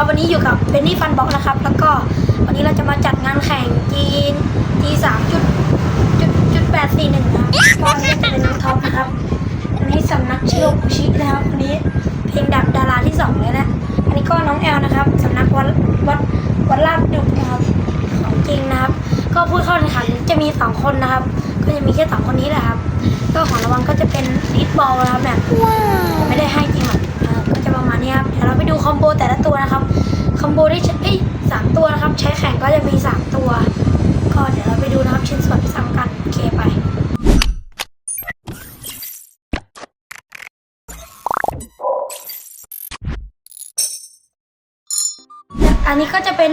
ครับวันนี้อยู่กับเบนนี่ฟันบ็อกนะครับ แล้วก็วันนี้เราจะมาจัดงานแข่งจีนจีสามจุดจุดจุดแปดสี่หนึ่งนะครับก็อันนี้จะเป็นน้องท็อปนะครับอันนี้สำนักชิโรคุชินะครับวันนี้เพลงดับดาราที่สองเลยนะอันนี้ก็น้องแอลนะครับสำนักวัดวัดวัดลาดดุกนะครับของจริงนะครับ ก็ผู้เข้าแข่งขันจะมีสองคนนะครับ ก็จะมีแค่สองคนนี้แหละครับ ก็ของรางวัลก็จะเป็นลิดบอลนะครับแบบไม่ได้ให้จริง นี้ครับเดี๋ยวเราไปดูคอมโบแต่ละตัวนะครับ คอมโบที่ใช้สามตัวนะครับ ใช้แข่งก็จะมีสามตัว ก็เดี๋ยวเราไปดูนะครับชิ้นส่วนที่สำคัญโอเคไปอันนี้ก็จะเป็น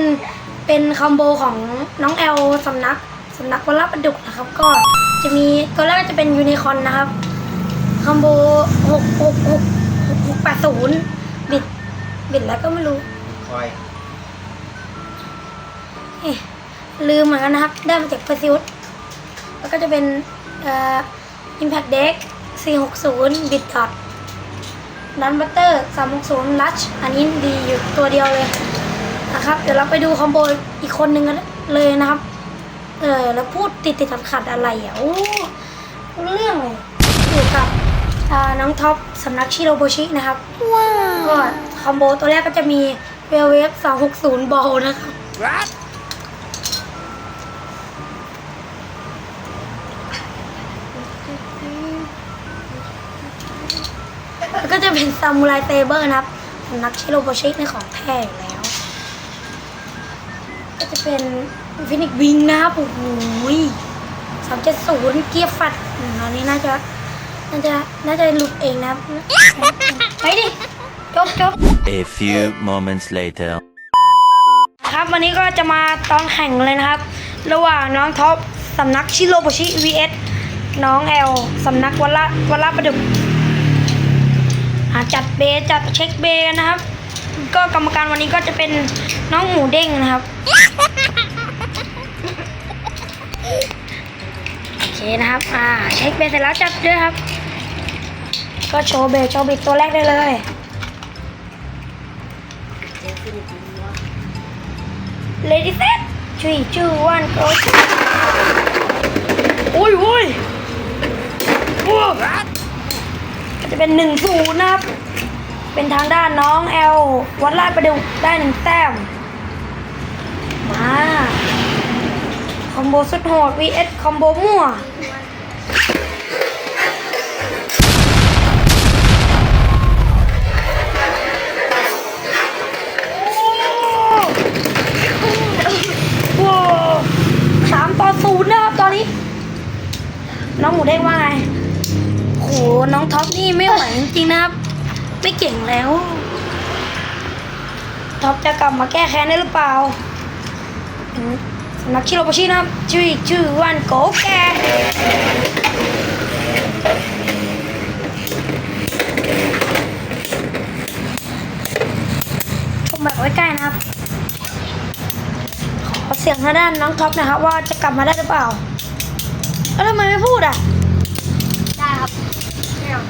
เป็นคอมโบของน้องแอลสำนักสำนักวลาประดุกนะครับ ก็จะมีตัวแรกจะเป็นยูนิคอร์นนะครับคอมโบหกหกหกหกแปดศูนย์ บิด บิดแล้วก็ไม่รู้คอยเอ๊ะลืมเหมือนกันนะครับ ได้มาจากเปอร์ซิวแล้วก็จะเป็นเอ่อ Impact Deck 460บิดดอทดันบัตเตอร์360ลัชอันนี้ดีอยู่ตัวเดียวเลยนะครับ เดี๋ยวเราไปดูคอมโบอีกคนหนึ่งกันเลยนะครับ เออแล้วพูดติดติดขัดขัดๆอะไรอะ โอ้รู้เรื่องเลยอยู่กับอ่า น้องท็อปสำนักชิโรโบชินะครับว้าวก็คอมโบตัวแรกก็จะมีเวลเวฟ260บอลนะครับแล้วก็จะเป็นซามูไรเตเบอร์นะครับสำนักชิโรโบชิในของแท้อยู่แล้ว ก็จะเป็นฟินิกวิงนะครับโอ้โหสามเจ็ดศูนย์เกียร์ฟัดอืมตอนนี้น่าจะ น่าจะน่าจะหลุดเองนะครับไปดิจบจบ A few moments later. ครับวันนี้ก็จะมาตอนแข่งเลยนะครับ ระหว่างน้องท็อปสำนักชิโรโบชิ vs น้องแอลสำนักวัละวัละประดุกอ่าจัดเบย์จัดเช็คเบย์นะครับ ก็กรรมการวันนี้ก็จะเป็นน้องหมูเด้งนะครับโอ เคนะครับ อ่า เช็คเบย์เสร็จแล้วจัดด้วยครับ ก็โชว์เบย์โชว์บิดตัวแรกได้เลย Lady set three two one go โอ้ยโอ้ยโอ้จะเป็นหนึ่งศูนย์นะครับ เป็นทางด้านน้องแอล วัดลาดประดุกได้หนึ่งแต้ม มา มโบสุดโหด vs คอมโบมั่วว้สามต่อศูนย์นะครับตอนนี้ น้องหมูเด้งว่าไงโหน้องท็อปนี่ไม่ไหวจริงๆนะครับ ไม่เก่งแล้ว ท็อปจะกลับมาแก้แค้นได้หรือเปล่า สำนักชิโรบชินะครับชื่อชื่อวันโกแกชมแบบใกล้ๆนะครับ ขอเสียงทางด้านน้องท็อปนะครับ ว่าจะกลับมาได้หรือเปล่า แล้วทำไมไม่พูดอะ ได้ครับไม่เอา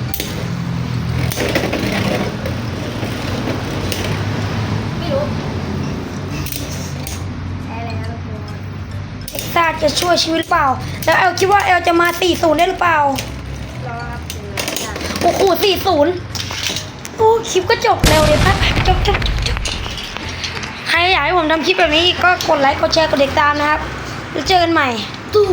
ไม่รู้แพ้เลยนะทุกคนเอ็กซ่า จะช่วยชีวิตหรือเปล่า แล้วเอลคิดว่าเอลจะมา40ได้หรือเปล่าโอ้โหสี่ศูนย์โอ้คลิปก็จบเร็วเลยพัดจบจบจบจบใครอยากให้ผมทำคลิปแบบนี้กก็กดไลค์กดแชร์กดติดตามนะครับ แล้วเจอกันใหม่ตู้